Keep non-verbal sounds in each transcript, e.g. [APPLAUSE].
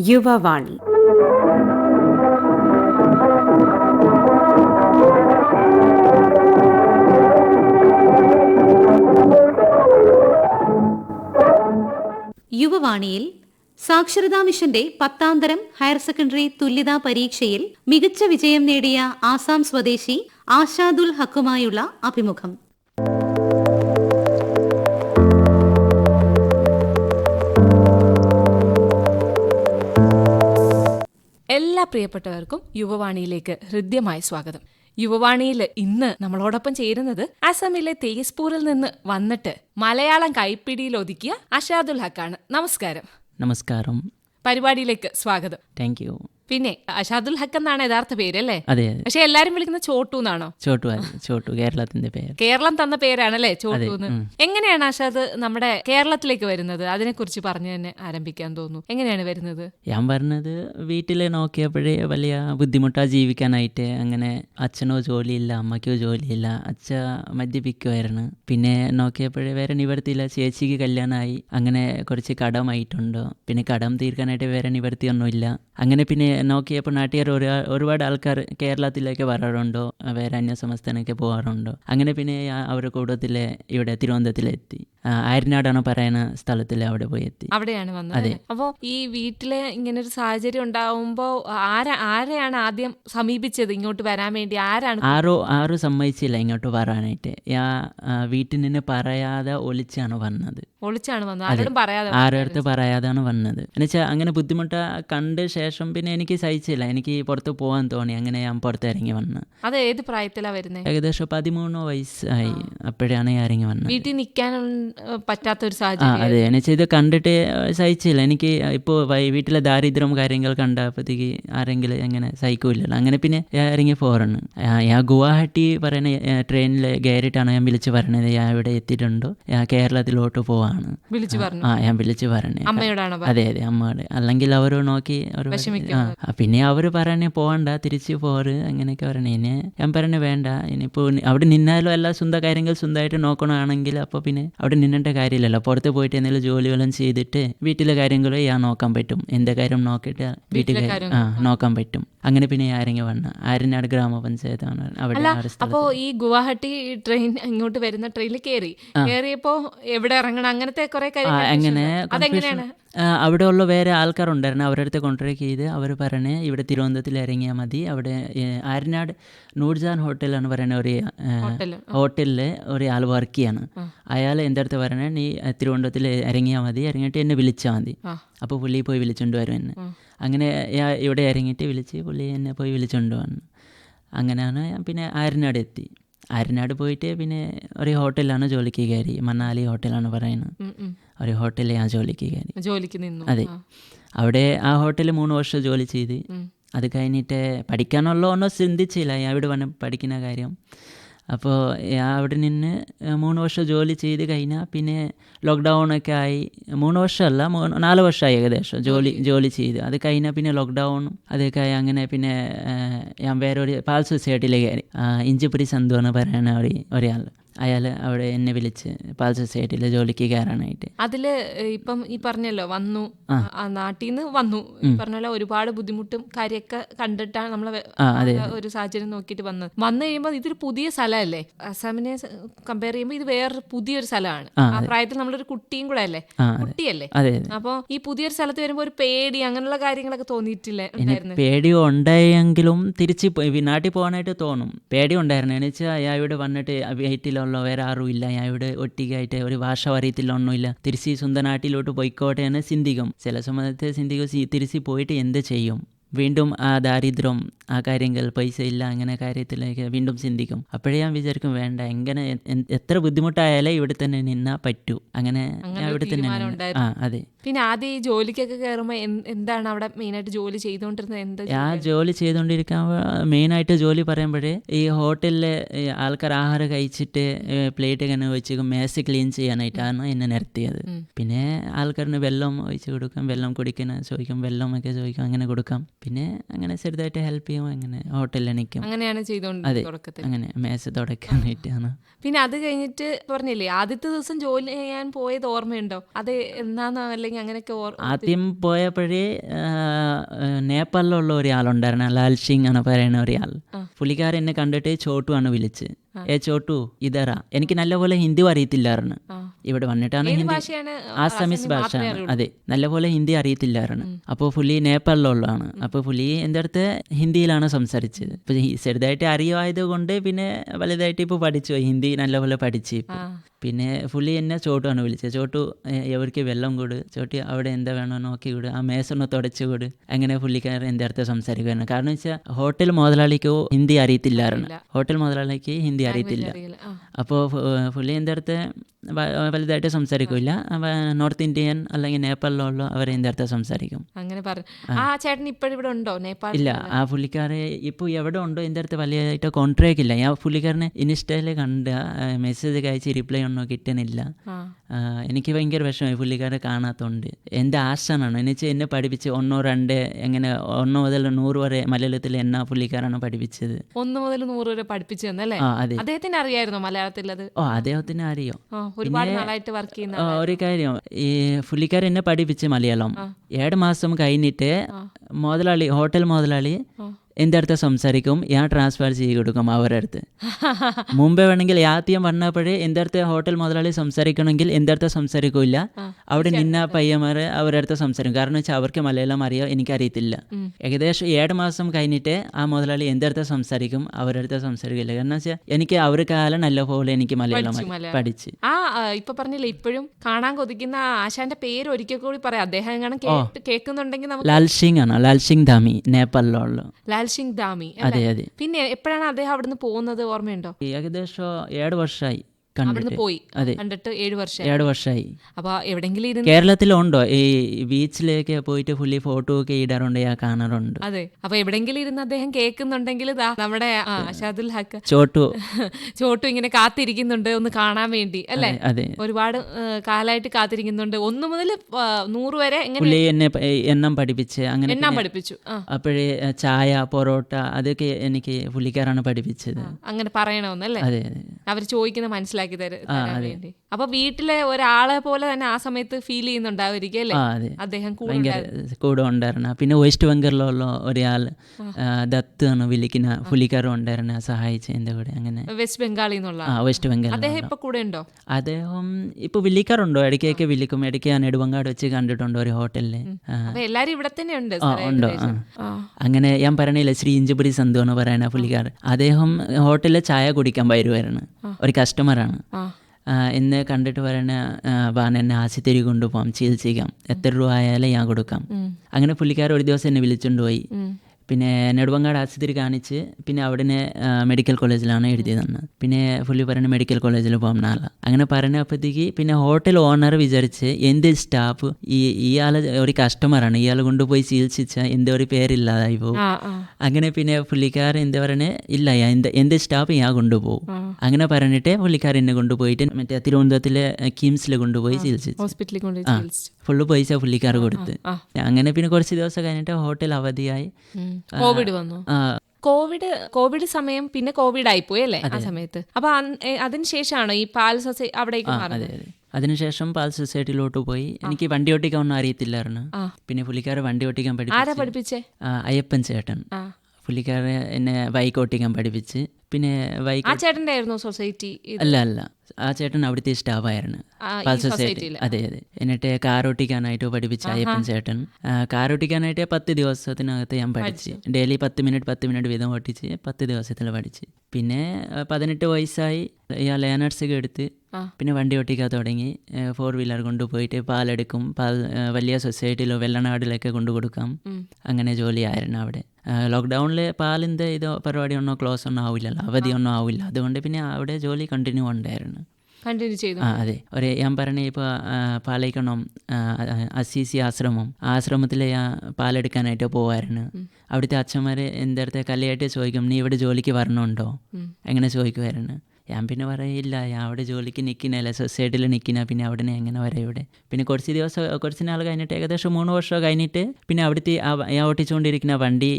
യുവവാണി. യുവവാണിയിൽ സാക്ഷരതാ മിഷന്റെ പത്താം തരം ഹയർ സെക്കൻഡറി തുല്യതാ പരീക്ഷയിൽ മികച്ച വിജയം നേടിയ ആസാം സ്വദേശി ആഷാദുൽ ഹക്കുമായുള്ള അഭിമുഖം. എല്ലാ പ്രിയപ്പെട്ടവർക്കും യുവവാണിയിലേക്ക് ഹൃദ്യമായ സ്വാഗതം. യുവവാണിയിൽ ഇന്ന് നമ്മളോടൊപ്പം ചേരുന്നത് അസമിലെ തേസ്പൂരിൽ നിന്ന് വന്നിട്ട് മലയാളം കൈപ്പിടിയിൽ ഒതുക്കിയ അഷാദുൽ ഹക്കാണ്. നമസ്കാരം. നമസ്കാരം. പരിപാടിയിലേക്ക് സ്വാഗതം. താങ്ക് യു പിന്നെ അഷാദുൽ ഹക്ക് എന്നാണ് യഥാർത്ഥ പേര് അല്ലേ അതെ അതെ. പക്ഷെ എല്ലാരും വിളിക്കുന്ന ചോട്ടു എന്നാണോ? ചോട്ടു ചോട്ടു കേരളത്തിന്റെ പേര്. കേരളം തന്ന പേരാണല്ലേ ചോട്ടു എന്ന്? എങ്ങനെയാണ് അഷാദ് നമ്മുടെ കേരളത്തിലേക്ക് വരുന്നത്? അതിനെ കുറിച്ച് പറഞ്ഞു തന്നെ ആരംഭിക്കാൻ തോന്നുന്നു. എങ്ങനെയാണ് വരുന്നത്? ഞാൻ പറഞ്ഞത് വീട്ടിൽ നോക്കിയപ്പോഴേ വലിയ ബുദ്ധിമുട്ടാ ജീവിക്കാനായിട്ട്. അങ്ങനെ അച്ഛനോ ജോലിയില്ല അമ്മയ്ക്കോ ജോലിയില്ല. അച്ഛ മദ്യപിക്കുമായിരുന്നു പിന്നെ നോക്കിയപ്പോഴേ വേറെ നിവർത്തിയില്ല. ചേച്ചിക്ക് കല്യാണമായി അങ്ങനെ കുറച്ച് കടമായിട്ടുണ്ട്. പിന്നെ കടം തീർക്കാനായിട്ട് വേറെ നിവർത്തിയൊന്നുമില്ല. അങ്ങനെ പിന്നെ നോക്കിയപ്പോൾ നാട്ടുകാർ ഒരു ഒരുപാട് ആൾക്കാർ കേരളത്തിലേക്ക് വരാറുണ്ടോ? വേറെ അന്യ സംസ്ഥാനൊക്കെ പോകാറുണ്ടോ? അങ്ങനെ പിന്നെ അവർ കൂടുതൽ കൂട്ടത്തിൽ ഇവിടെ തിരുവനന്തപുരത്തിലെത്തി. ആയിരനാടാണ് പറയുന്ന സ്ഥലത്തിൽ അവിടെ പോയി എത്തി. അവിടെയാണ് വന്നത് അപ്പോ ഈ വീട്ടിലെ ഇങ്ങനെ ഒരു സാഹചര്യം ഉണ്ടാവുമ്പോ ആരാ ആരെയാണ് ആദ്യം സമീപിച്ചത് ഇങ്ങോട്ട് വരാൻ വേണ്ടി? ആരാണ് ആരോ ആരും സമ്മതിച്ചില്ല ഇങ്ങോട്ട് വരാനായിട്ട്. ആ, വീട്ടിൽ നിന്ന് പറയാതെ ഒളിച്ചാണ് വന്നത്. ഒളിച്ചാണ് വന്നത്. ആരോടും പറയാതെ പറയാതാണ് വന്നത്. എന്നുവെച്ചാൽ അങ്ങനെ ബുദ്ധിമുട്ട് കണ്ട ശേഷം പിന്നെ എനിക്ക് സഹിച്ചില്ല. എനിക്ക് പുറത്ത് പോകാൻ തോന്നി. അങ്ങനെ ഞാൻ പുറത്ത് ഇറങ്ങി വന്ന്. അത് ഏത് പ്രായത്തിലാണ് വരുന്നത് ഏകദേശം പതിമൂന്ന് വയസ്സായി. അപ്പോഴാണ് ഞാൻ ഇറങ്ങി വന്നത്. വീട്ടിൽ നിൽക്കാൻ പറ്റാത്ത ഒരു സാഹചര്യം അതെ. എന്നുവെച്ചാൽ ഇത് കണ്ടിട്ട് സഹിച്ചില്ല. എനിക്ക് ഇപ്പോൾ വീട്ടിലെ ദാരിദ്ര്യം കാര്യങ്ങൾ കണ്ടപ്പോഴത്തേക്ക് ആരെങ്കിലും അങ്ങനെ സഹിക്കൂലല്ലോ അങ്ങനെ പിന്നെ ഞാൻ ഇറങ്ങി പോറാണ് ഞാൻ ഗുവാഹട്ടി പറയുന്ന ട്രെയിനിൽ കയറിയിട്ടാണ് ഞാൻ വിളിച്ച് പറഞ്ഞത്. ഞാൻ ഇവിടെ എത്തിയിട്ടുണ്ടോ? ഞാൻ കേരളത്തിലോട്ട് വിളിച്ചു പറഞ്ഞു. ആ ഞാൻ വിളിച്ചു പറഞ്ഞേ. അതെ അതെ അമ്മയുടെ. അല്ലെങ്കിൽ അവർ നോക്കി അവർ. ആ പിന്നെ അവർ പറഞ്ഞ് പോകണ്ട തിരിച്ചു പോറ് അങ്ങനെയൊക്കെ പറഞ്ഞു ഇനി ഞാൻ പറഞ്ഞു വേണ്ട ഇനിയിപ്പോൾ അവിടെ നിന്നാലും എല്ലാ സ്വന്തം കാര്യങ്ങൾ സ്വന്തമായിട്ട് നോക്കണമാണെങ്കിൽ അപ്പോൾ പിന്നെ അവിടെ നിന്നിട്ട കാര്യമില്ലല്ലോ. പുറത്ത് പോയിട്ട് എന്തെങ്കിലും ജോലികളും ചെയ്തിട്ട് വീട്ടിലെ കാര്യങ്ങളും ഞാൻ നോക്കാൻ പറ്റും. എന്റെ കാര്യം നോക്കിയിട്ട് വീട്ടിലെ ആ നോക്കാൻ പറ്റും. അങ്ങനെ പിന്നെ വന്ന ആര്യനാട് ഗ്രാമപഞ്ചായത്താണ് അവിടെ അപ്പോ ഈ ഗുവാഹട്ടി ട്രെയിൻ ഇങ്ങോട്ട് വരുന്ന ട്രെയിനിൽ കയറി കയറിയപ്പോ എവിടെ ഇറങ്ങണം? അങ്ങനത്തെ കുറെ കാര്യങ്ങൾ അങ്ങനെ അതെങ്ങനെയാണ്? അവിടെ ഉള്ള വേറെ ആൾക്കാരുണ്ടായിരുന്നു. അവരുടെ അടുത്ത് കോൺട്രാക്ട് ചെയ്ത് അവർ പറഞ്ഞ് ഇവിടെ തിരുവനന്തപുരത്തിൽ ഇറങ്ങിയാൽ മതി. അവിടെ ആര്യനാട് നൂർജാൻ ഹോട്ടലാണ് പറയുന്ന ഒരു ഹോട്ടലിൽ ഒരു ആൾ വർക്ക് ചെയ്യാണ്. അയാൾ എന്റെ അടുത്ത് പറയണേ നീ തിരുവനന്തപുരത്തിൽ ഇറങ്ങിയാൽ മതി. ഇറങ്ങിയിട്ട് എന്നെ വിളിച്ചാൽ മതി. അപ്പോൾ പുള്ളി പോയി വിളിച്ചുകൊണ്ട് വരും എന്നെ. അങ്ങനെ ഇവിടെ ഇറങ്ങിയിട്ട് വിളിച്ച് പുള്ളി എന്നെ പോയി വിളിച്ചുകൊണ്ട് വന്നു. അങ്ങനെയാണ് പിന്നെ ആര്യനാട് എത്തി. ആര്യനാട് പോയിട്ട് പിന്നെ ഒരു ഹോട്ടലിലാണ് ജോലിക്ക് കയറി. മണാലി ഹോട്ടലാണ് പറയുന്നത്. ഒരു ഹോട്ടലിൽ ഞാൻ ജോലിക്ക് കയറി. ജോലിക്ക് നിന്നു. അതെ. അവിടെ ആ ഹോട്ടലിൽ മൂന്ന് വർഷം ജോലി ചെയ്ത്. അത് കഴിഞ്ഞിട്ട് പഠിക്കാനുള്ള ഒന്നും ചിന്തിച്ചില്ല. ഞാൻ ഇവിടെ വന്ന് പഠിക്കുന്ന കാര്യം. അപ്പോൾ അവിടെ നിന്ന് മൂന്ന് വർഷം ജോലി ചെയ്ത് കഴിഞ്ഞാൽ പിന്നെ ലോക്ക്ഡൗണൊക്കെ ആയി. മൂന്ന് വർഷമല്ല മൂന്ന് നാല് വർഷമായി ഏകദേശം ജോലി ജോലി ചെയ്ത്. അത് കഴിഞ്ഞാൽ പിന്നെ ലോക്ക്ഡൗണും അതൊക്കെ ആയി. അങ്ങനെ പിന്നെ ഞാൻ വേറെ ഒരു പാൽ സൊസൈറ്റിയിൽ കയറി. ആ, ഇഞ്ചിപ്പുരി സന്തു എന്ന് പറയുന്ന ഒരു ഒരാൾ. അയാൾ അവിടെ എന്നെ വിളിച്ച് പാൽ സൊസൈറ്റിയിൽ ജോലിക്ക് കയറാനായിട്ട്. അതിൽ ഏഹ്, ഇപ്പം ഈ പറഞ്ഞല്ലോ വന്നു ആ. നാട്ടിൽ നിന്ന് വന്നു. പറഞ്ഞല്ലോ ഒരുപാട് ബുദ്ധിമുട്ടും കാര്യമൊക്കെ കണ്ടിട്ടാണ് നമ്മൾ ഒരു സാഹചര്യം നോക്കിയിട്ട് വന്നത്. വന്നു കഴിയുമ്പോൾ ഇതൊരു പുതിയ സ്ഥലമല്ലേ? അസാമിനെ കമ്പയർ ചെയ്യുമ്പോൾ ഇത് വേറൊരു പുതിയൊരു സ്ഥലമാണ്. ആ പ്രായത്തിൽ നമ്മളൊരു കുട്ടിയും കൂടെ അല്ലേ? കുട്ടിയല്ലേ? അപ്പോൾ ഈ പുതിയൊരു സ്ഥലത്ത് വരുമ്പോൾ ഒരു പേടി അങ്ങനെയുള്ള കാര്യങ്ങളൊക്കെ തോന്നിയിട്ടില്ലേ പേടി ഉണ്ടായെങ്കിലും തിരിച്ച് നാട്ടിൽ പോകാനായിട്ട് തോന്നും. പേടി ഉണ്ടായിരുന്നു. എന്നുവെച്ചാൽ വെച്ചാൽ വന്നിട്ട് ഇവിടെ വന്നിട്ട് വീട്ടിലുള്ള വേറെ ആരും ഇല്ല ഞാൻ ഇവിടെ ഒറ്റയ്ക്കായിട്ട് ഒരു ഭാഷ അറിയത്തില്ല ഒന്നുമില്ല തിരിച്ച് സ്വന്തം നാട്ടിലോട്ട് പോയിക്കോട്ടെ എന്ന് ചിന്തിക്കും. ചില സമയത്ത് ചിന്തിക്കും തിരിച്ച് പോയിട്ട് എന്ത് ചെയ്യും? വീണ്ടും ആ ദാരിദ്ര്യം ആ കാര്യങ്ങൾ പൈസ ഇല്ല അങ്ങനെ കാര്യത്തിലേക്ക് വീണ്ടും ചിന്തിക്കും. അപ്പോഴേ ഞാൻ വിചാരിക്കും വേണ്ട എങ്ങനെ എത്ര ബുദ്ധിമുട്ടായാലേ ഇവിടെ തന്നെ നിന്നാ പറ്റൂ. അങ്ങനെ ഇവിടെ തന്നെ ആ അതെ. പിന്നെ ആദ്യം ഈ ജോലിക്കൊക്കെ കയറുമ്പോൾ എന്താണ് അവിടെ മെയിനായിട്ട് ജോലി ചെയ്തുകൊണ്ടിരുന്നത് എന്താ ഞാൻ ജോലി? ചെയ്തുകൊണ്ടിരിക്കാൻ മെയിനായിട്ട് ജോലി പറയുമ്പോഴേ ഈ ഹോട്ടലിലെ ആൾക്കാർ ആഹാരം കഴിച്ചിട്ട് പ്ലേറ്റ് ഇങ്ങനെ വെച്ച് മേസ് ക്ലീൻ ചെയ്യാനായിട്ടാണ് എന്നെ നിർത്തിയത്. പിന്നെ ആൾക്കാരിന് വെള്ളം ഒഴിച്ച് കൊടുക്കാം വെള്ളം കുടിക്കണം ചോദിക്കും വെള്ളം ഒക്കെ ചോദിക്കും അങ്ങനെ കൊടുക്കാം. പിന്നെ അങ്ങനെ ചെറുതായിട്ട് ഹെൽപ്പ് ചെയ്യും അങ്ങനെ ഹോട്ടലിൽ നിൽക്കും അങ്ങനെയാണ് ചെയ്തുകൊണ്ട് അതെ അങ്ങനെ മേശ തുടക്കാനായിട്ടാണ്. പിന്നെ അത് കഴിഞ്ഞിട്ട് പറഞ്ഞില്ലേ ആദ്യത്തെ ദിവസം ജോലി ചെയ്യാൻ പോയത് ഓർമ്മയുണ്ടോ? അത് എന്നാന്നോ അല്ലെങ്കിൽ അല്ലെങ്കിൽ അങ്ങനെയൊക്കെ ഓർ- ആദ്യം പോയപ്പോഴേ നേപ്പാളിലുള്ള ഒരാളുണ്ടായിരുന്നു ലാൽ സിംഗ് എന്ന് പറയുന്ന ഒരാൾ. പുള്ളിക്കാരൻ എന്നെ കണ്ടിട്ട് ചോട്ടു ആണ് വിളിച്ച്. ഏ ചോട്ടു ഇതറ. എനിക്ക് നല്ലപോലെ ഹിന്ദി അറിയത്തില്ലായിരുന്നു. ഇവിടെ വന്നിട്ടാണ് ഹിന്ദി ഭാഷയാണ് ആസാമീസ് ഭാഷ അതെ നല്ലപോലെ ഹിന്ദി അറിയത്തില്ലായിരുന്നു. അപ്പോൾ പുള്ളി നേപ്പാളിലുള്ളതാണ്. അപ്പോൾ പുള്ളി എന്റെ അടുത്ത് ഹിന്ദിയിലാണ് സംസാരിച്ചത്. അപ്പോൾ ചെറുതായിട്ട് അറിയുമായത് കൊണ്ട് പിന്നെ വലുതായിട്ട് ഇപ്പൊ പഠിച്ചു. ഹിന്ദി നല്ലപോലെ പഠിച്ചു ഇപ്പൊ. പിന്നെ പുള്ളി എന്നെ ചോട്ടുമാണ് വിളിച്ചത്. ചോട്ടു എവർക്ക് വെള്ളം കൊടു? ചോട്ടി അവിടെ എന്താ വേണോ നോക്കി വിട്. ആ മേസൊന്ന് തുടച്ചു കൂട് അങ്ങനെ പുള്ളിക്കാരൻ എന്റെ അടുത്ത് സംസാരിക്കുകയാണ് കാരണം വെച്ചാൽ ഹോട്ടൽ മുതലാളിക്കോ ഹിന്ദി അറിയത്തില്ലായിരുന്നു. ഹോട്ടൽ മുതലാളിക്ക് ഹിന്ദി അറിയത്തില്ല. അപ്പോൾ പുള്ളി എന്റെ അടുത്ത് വലുതായിട്ട് സംസാരിക്കില്ല. നോർത്ത് ഇന്ത്യൻ അല്ലെങ്കിൽ നേപ്പാളിലുള്ള അവർ എന്റെ അടുത്ത് സംസാരിക്കും. അങ്ങനെ പറഞ്ഞു ആ. ചേട്ടൻ ഇപ്പോഴിവിടെ ഉണ്ടോ? നേപ്പാൾ ഇല്ല ആ പുള്ളിക്കാരെ ഇപ്പോൾ എവിടെ ഉണ്ടോ എന്റെ അടുത്ത് വലിയതായിട്ട് കോൺട്രാക്ട് ഇല്ല. ഞാൻ പുള്ളിക്കാരനെ ഇൻസ്റ്റയിൽ കണ്ട മെസ്സേജ് അയച്ച് റിപ്ലൈ ഒന്നും കിട്ടുന്നില്ല. ആ, എനിക്ക് ഭയങ്കര വിഷമമായി പുള്ളിക്കാരെ കാണാത്തതുകൊണ്ട് എന്റെ ആശാനാണ്. എന്നുവെച്ചാൽ എന്നെ പഠിപ്പിച്ച് ഒന്നോ രണ്ട് എങ്ങനെ ഒന്നോ മുതൽ നൂറ് വരെ മലയാളത്തിൽ എന്നാ പുള്ളിക്കാരാണ് പഠിപ്പിച്ചത്. ഒന്ന് മുതൽ നൂറ് വരെ പഠിപ്പിച്ചു തന്നല്ലേ? അദ്ദേഹത്തിന് അറിയായിരുന്നോ മലയാളത്തിൽ അത് ഓ അദ്ദേഹത്തിന് അറിയോ ഒരുപാട് നാളായിട്ട് വർക്ക് ചെയ്യുന്ന ഒരു കാര്യം. ഈ പുള്ളിക്കാരൻ എന്നെ പഠിപ്പിച്ച് മലയാളം. ഏഴ് മാസം കഴിഞ്ഞിട്ട് മുതലാളി ഹോട്ടൽ മുതലാളി എന്റെ അടുത്ത് സംസാരിക്കും? ഞാൻ ട്രാൻസ്ഫർ ചെയ്ത് കൊടുക്കും അവരുടെ അടുത്ത് മുമ്പേ വേണമെങ്കിൽ ആദ്യം വന്നപ്പോഴേ എന്റെ അടുത്ത് ഹോട്ടൽ മുതലാളി സംസാരിക്കണമെങ്കിൽ എന്റെ അടുത്ത് സംസാരിക്കില്ല അവിടെ നിന്ന പയ്യന്മാർ അവരുടെ അടുത്ത് സംസാരിക്കും. കാരണം വെച്ചാൽ അവർക്ക് മലയാളം അറിയോ? എനിക്കറിയത്തില്ല. ഏകദേശം ഏഴ് മാസം കഴിഞ്ഞിട്ട് ആ മുതലാളി എന്റെ അടുത്ത് സംസാരിക്കും? അവരുടെ അടുത്ത് സംസാരിക്കില്ല. കാരണം വെച്ചാൽ എനിക്ക് അവർ കാലം നല്ലപോലെ എനിക്ക് മലയാളം പഠിച്ചു ആ ഇപ്പൊ പറഞ്ഞില്ല ഇപ്പോഴും കാണാൻ കൊതിക്കുന്ന ആശാന്റെ പേര് ഒരിക്കൽ കൂടി പറയാം. അദ്ദേഹം കേൾക്കുന്നുണ്ടെങ്കിൽ ലാൽ സിംഗ് ആണ്. ലാൽ സിംഗ് ധാമി നേപ്പാളിലുള്ള. ദാമി അതെ അതെ. പിന്നെ എപ്പോഴാണ് അദ്ദേഹം അവിടുന്ന് പോകുന്നത്? ഓർമ്മയുണ്ടോ? ഏകദേശം ഏഴ് വർഷമായി അവിടുന്ന് പോയി. അതെ. കണ്ടിട്ട് ഏഴു വർഷം ഏഴ് വർഷമായി. അപ്പോൾ എവിടെങ്കിലും ഇരുന്ന് കേരളത്തിലുണ്ടോ? ഈ ബീച്ചിലേക്ക് പോയിട്ട് പുള്ളി ഫോട്ടോ ഒക്കെ ഇടാറുണ്ട് ഞാൻ കാണാറുണ്ട്? അതെ. അപ്പൊ എവിടെങ്കിലും ഇരുന്ന് അദ്ദേഹം കേൾക്കുന്നുണ്ടെങ്കിൽ നമ്മുടെ ഹക്ക് ചോട്ടു. [LAUGHS] ചോട്ടു ഇങ്ങനെ കാത്തിരിക്കുന്നുണ്ട് ഒന്ന് കാണാൻ വേണ്ടി അല്ലെ? അതെ ഒരുപാട് കാലായിട്ട് കാത്തിരിക്കുന്നുണ്ട്. ഒന്ന് മുതൽ നൂറ് വരെ പുള്ളി എന്നെ എണ്ണം പഠിപ്പിച്ച് അങ്ങനെ എണ്ണം പഠിപ്പിച്ചു. അപ്പോഴേ ചായ പൊറോട്ട അതൊക്കെ എനിക്ക് പുള്ളിക്കാരാണ് പഠിപ്പിച്ചത്. അങ്ങനെ പറയണമെന്നല്ലേ? അവർ ചോദിക്കുന്ന മനസ്സിലാക്കി തരാം അപ്പൊ വീട്ടിലെ ഒരാളെ പോലെ തന്നെ ആ സമയത്ത് ഫീൽ ചെയ്യുന്നുണ്ടാവുമായിരിക്കും അല്ലേ? അദ്ദേഹം കൂടെ ഉണ്ടായിരുന്ന. പിന്നെ വെസ്റ്റ് ബംഗാളിലുള്ള ഒരാൾ ദത്ത് എന്ന് വിളിക്കുന്ന പുള്ളിക്കാരും ഉണ്ടായിരുന്ന സഹായിച്ച എന്റെ കൂടെ അങ്ങനെ. വെസ്റ്റ് ബംഗാളിൽ നിന്നുള്ള വെസ്റ്റ് ബംഗാൾ അദ്ദേഹം ഇപ്പൊ കൂടെ ഉണ്ടോ? അദ്ദേഹം ഇപ്പൊ വിളിക്കാറുണ്ടോ? ഇടയ്ക്കൊക്കെ വിളിക്കും. ഇടയ്ക്ക് ഞാൻ നെടുവങ്കാട് വെച്ച് കണ്ടിട്ടുണ്ട് ഒരു ഹോട്ടലിൽ അപ്പൊ എല്ലാരും ഇവിടെ തന്നെ ഉണ്ട് ഉണ്ടോ അങ്ങനെ ഞാൻ പറയണില്ല ശ്രീ ഇഞ്ചുപുരി സന്ധു എന്ന് പറയുന്ന പുള്ളിക്കാർ അദ്ദേഹം ഹോട്ടലിൽ ചായ കുടിക്കാൻ വരുമായിരുന്നു ഒരു കസ്റ്റമറാണ് ആ. ഇന്ന് കണ്ടിട്ട് പറയണ വാൻ എന്നെ ആശുപത്രി കൊണ്ടുപോകാം ചികിത്സിക്കാം. എത്ര രൂപ ആയാലും ഞാൻ കൊടുക്കാം. അങ്ങനെ പുള്ളിക്കാർ ഒരു ദിവസം എന്നെ വിളിച്ചുകൊണ്ട് പോയി. പിന്നെ നെടുവങ്ങാട് ആശുപത്രി കാണിച്ച് പിന്നെ അവിടുന്ന് ആ, മെഡിക്കൽ കോളേജിലാണ് എഴുതി തന്നത് പിന്നെ പുള്ളി പറഞ്ഞ മെഡിക്കൽ കോളേജിൽ പോകാം നാളെ. അങ്ങനെ പറഞ്ഞപ്പോഴത്തേക്ക് പിന്നെ ഹോട്ടൽ ഓണർ വിചാരിച്ച് എന്ത് സ്റ്റാഫ് ഈ ഇയാൾ ഒരു കസ്റ്റമറാണ് ഇയാൾ കൊണ്ടുപോയി ചികിത്സിച്ച എന്റെ ഒരു പേരില്ലാതായി പോകും ആ ആ. അങ്ങനെ പിന്നെ പുള്ളിക്കാർ എന്താ പറയണേ ഇല്ല എന്ത് എന്ത് എന്റെ സ്റ്റാഫ് ഞാൻ കൊണ്ടുപോകും അങ്ങനെ പറഞ്ഞിട്ട് പുള്ളിക്കാർ എന്നെ കൊണ്ടുപോയിട്ട് മറ്റേ തിരുവനന്തപുരത്തിലെ കിംസിൽ കൊണ്ടുപോയി ചികിത്സിച്ചു. ചികിത്സിച്ചു. ഫുള്ള് പൈസ പുള്ളിക്കാർ കൊടുത്ത്. അങ്ങനെ പിന്നെ കുറച്ച് ദിവസം കഴിഞ്ഞിട്ട് ഹോട്ടൽ അവധിയായി. കോവിഡ് വന്നു. കോവിഡ് കോവിഡ് സമയം പിന്നെ കോവിഡ് ആയിപ്പോയി അല്ലേ? ആ സമയത്ത്. അപ്പൊ അതിനുശേഷമാണോ ഈ പാൽ സൊസൈ അവിടേക്ക് മാറുന്നത്? അതിനുശേഷം പാൽ സൊസൈറ്റിയിലോട്ട് പോയി. എനിക്ക് വണ്ടി ഓട്ടിക്കാൻ ഒന്നും അറിയത്തില്ലായിരുന്നു. പിന്നെ പുള്ളിക്കാരെ വണ്ടി ഓട്ടിക്കാൻ പഠിപ്പിച്ചേ അയ്യപ്പൻ ചേട്ടൻ. ആ പുള്ളിക്കാരെ എന്നെ ബൈക്ക് ഓട്ടിക്കാൻ പഠിപ്പിച്ച്. പിന്നെ ബൈക്ക് ആയിരുന്നു സൊസൈറ്റി അല്ല അല്ല. ആ ചേട്ടൻ അവിടുത്തെ സ്റ്റാഫായിരുന്നു. പാൽ സൊസൈറ്റി. അതെ അതെ. എന്നിട്ട് കാർ ഓട്ടിക്കാനായിട്ട് പഠിപ്പിച്ച അയ്യപ്പൻ ചേട്ടൻ. കാർ ഓട്ടിക്കാനായിട്ട് പത്ത് ദിവസത്തിനകത്ത് ഞാൻ പഠിച്ച്. ഡെയിലി പത്ത് മിനിറ്റ് പത്ത് മിനിറ്റ് വീതം ഓട്ടിച്ച് പത്ത് ദിവസത്തിൽ പഠിച്ച്. പിന്നെ പതിനെട്ട് വയസ്സായി ഇയാൾ ലേണേഴ്സൊക്കെ എടുത്ത് പിന്നെ വണ്ടി ഓട്ടിക്കാൻ തുടങ്ങി. ഫോർ വീലർ കൊണ്ടുപോയിട്ട് പാലെടുക്കും. പാൽ വലിയ സൊസൈറ്റിയിലോ വെള്ളനാടിലൊക്കെ കൊണ്ടു കൊടുക്കാം അങ്ങനെ ജോലിയായിരുന്നു അവിടെ. ലോക്ക്ഡൗണിൽ പാലിന്റെ ഇതോ പരിപാടിയൊന്നും ക്ലോസ് ഒന്നും ആവില്ലല്ലോ. അവധിയൊന്നും ആവില്ല. അതുകൊണ്ട് പിന്നെ അവിടെ ജോലി കണ്ടിന്യൂ ഉണ്ടായിരുന്നു. കണ്ടിന്യൂ ചെയ്തു. ആ അതെ. ഒരു ഞാൻ പറഞ്ഞ ഇപ്പോൾ പാലയിക്കണം അസീസി ആശ്രമം ആശ്രമത്തിൽ ഞാൻ പാലെടുക്കാനായിട്ട് പോവായിരുന്നു. അവിടുത്തെ അച്ഛന്മാർ എന്റെ അടുത്ത് കല്യായിട്ട് ചോദിക്കും നീ ഇവിടെ ജോലിക്ക് വരണുണ്ടോ? എങ്ങനെ ചോദിക്കുമായിരുന്നു ഞാൻ പിന്നെ പറയില്ല ഞാൻ അവിടെ ജോലിക്ക് നിൽക്കുന്നില്ല സൊസൈറ്റിയിൽ നിൽക്കുന്ന പിന്നെ അവിടെ നിന്ന് എങ്ങനെ വരാം ഇവിടെ? പിന്നെ കുറച്ച് ദിവസം കുറച്ച് നാൾ കഴിഞ്ഞിട്ട് ഏകദേശം മൂന്ന് വർഷം കഴിഞ്ഞിട്ട് പിന്നെ അവിടുത്തെ ഞാൻ ഓട്ടിച്ചുകൊണ്ടിരിക്കുന്ന വണ്ടി